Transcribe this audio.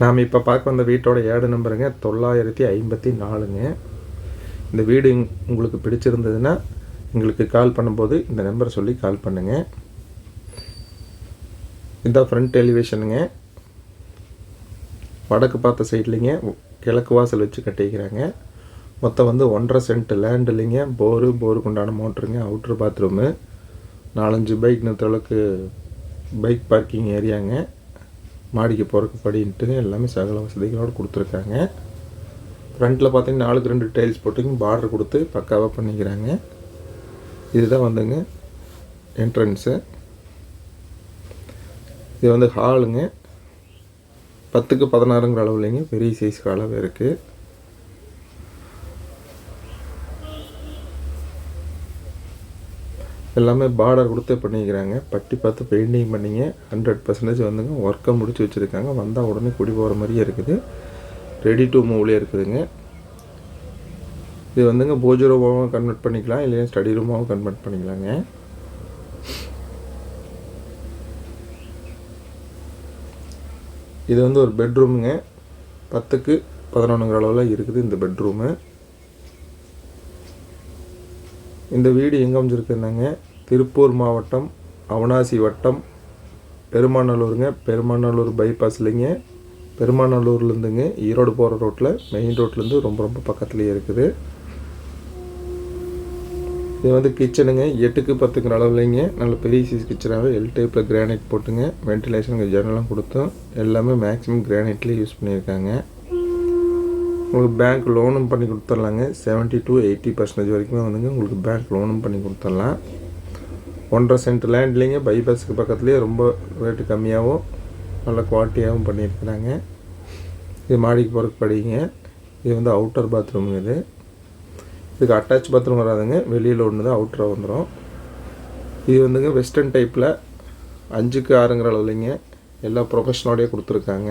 நாம் இப்போ பார்க்க வந்த வீட்டோட ஏடு நம்பருங்க தொள்ளாயிரத்தி ஐம்பத்தி நாலுங்க. இந்த வீடு உங்களுக்கு பிடிச்சிருந்ததுன்னா எங்களுக்கு கால் பண்ணும்போது இந்த நம்பரை சொல்லி கால் பண்ணுங்கள் இதான் ஃப்ரண்ட் எலிவேஷனுங்க வடக்கு பார்த்த சைட்லிங்க கிழக்கு வாசல் வச்சு கட்டிக்கிறாங்க மொத்தம் வந்து ஒன்றரை சென்ட் லேண்ட் இல்லைங்க போரு போருக்கு உண்டான மோட்டருங்க அவுட்ரு பாத்ரூமு நாலஞ்சு பைக் நிறுத்துற அளவுக்கு பைக் பார்க்கிங் ஏரியாங்க மாடிக்கு போகிறக்கு படின்ட்டு எல்லாமே சகல வசதிகளோடு கொடுத்துருக்காங்க. ஃப்ரண்ட்டில் பார்த்தீங்கன்னா நாலுக்கு ரெண்டு டைல்ஸ் போட்டுங்க பார்டர் கொடுத்து பக்காவாக பண்ணிக்கிறாங்க. இதுதான் வந்துங்க என்ட்ரன்ஸு இது வந்து ஹாலுங்க பத்துக்கு பதினாறுங்கிற அளவுலேங்க பெரிய சைஸ் அளவு இருக்குது எல்லாமே பார்டர் கொடுத்தே பண்ணிக்கிறாங்க. பட்டி பார்த்து பெயிண்டிங் பண்ணிங்க. ஹண்ட்ரட் பர்சன்டேஜ் வந்துங்க. ஒர்க்கை முடிச்சு வச்சுருக்காங்க. வந்தால் உடனே குடி போகிற மாதிரியே இருக்குது. ரெடி டு மூவ்லேயே இருக்குதுங்க. இது வந்துங்க பூஜை ரூமாகவும் கன்வெர்ட் பண்ணிக்கலாம். இல்லையா ஸ்டடி ரூமாகவும் கன்வெர்ட் பண்ணிக்கலாங்க. இது வந்து ஒரு பெட்ரூமுங்க பத்துக்கு பதினொன்றுங்கிற அளவில் இருக்குது இந்த பெட்ரூமு இந்த வீடு எங்கே அமைஞ்சிருக்குன்னாங்க? திருப்பூர் மாவட்டம் அவனாசி வட்டம் பெருமாநல்லூருங்க. பெருமாநல்லூர் பைபாஸ்லேங்க பெருமாநல்லூர்லேருந்துங்க. ஈரோடு போகிற ரோட்டில் மெயின் ரோட்லேருந்து ரொம்ப ரொம்ப பக்கத்துலேயே இருக்குது. இது வந்து கிச்சனுங்க எட்டுக்கு பத்துங்கிற அளவுலைங்க நல்ல பெரிய சைஸ் கிச்சனாகவே எல் டைப்பில் கிரானைட் போட்டுங்க. வென்டிலேஷனுக்கு ஜன்னலாம் கொடுத்தோம். எல்லாமே மேக்ஸிமம் கிரானைட்லேயே யூஸ் பண்ணியிருக்காங்க. உங்களுக்கு பேங்க் லோனும் பண்ணி கொடுத்துர்லாங்க 70 டு எயிட்டி பர்சன்டேஜ் வரைக்கும் வந்துங்க உங்களுக்கு பேங்க் லோனும் பண்ணி கொடுத்துர்லாம் ஒன்றரை சென்ட் லேண்ட்லேங்க பைபாஸுக்கு பக்கத்துலேயே ரொம்ப ரேட்டு கம்மியாகவும் நல்ல குவாலிட்டியாகவும் பண்ணியிருக்கிறாங்க. இது மாடிக்கு போகிறக்கு படிங்க. இது வந்து அவுட்டர் பாத்ரூம் இது. இதுக்கு அட்டாச் பாத்ரூம் வராதுங்க. வெளியில் ஒன்று தான் அவுட்டராக வந்துடும் இது வந்துங்க வெஸ்டர்ன் டைப்பில் அஞ்சுக்கு ஆறுங்கிற அளவுலைங்க. எல்லா ப்ரொஃபஷனோடய கொடுத்துருக்காங்க.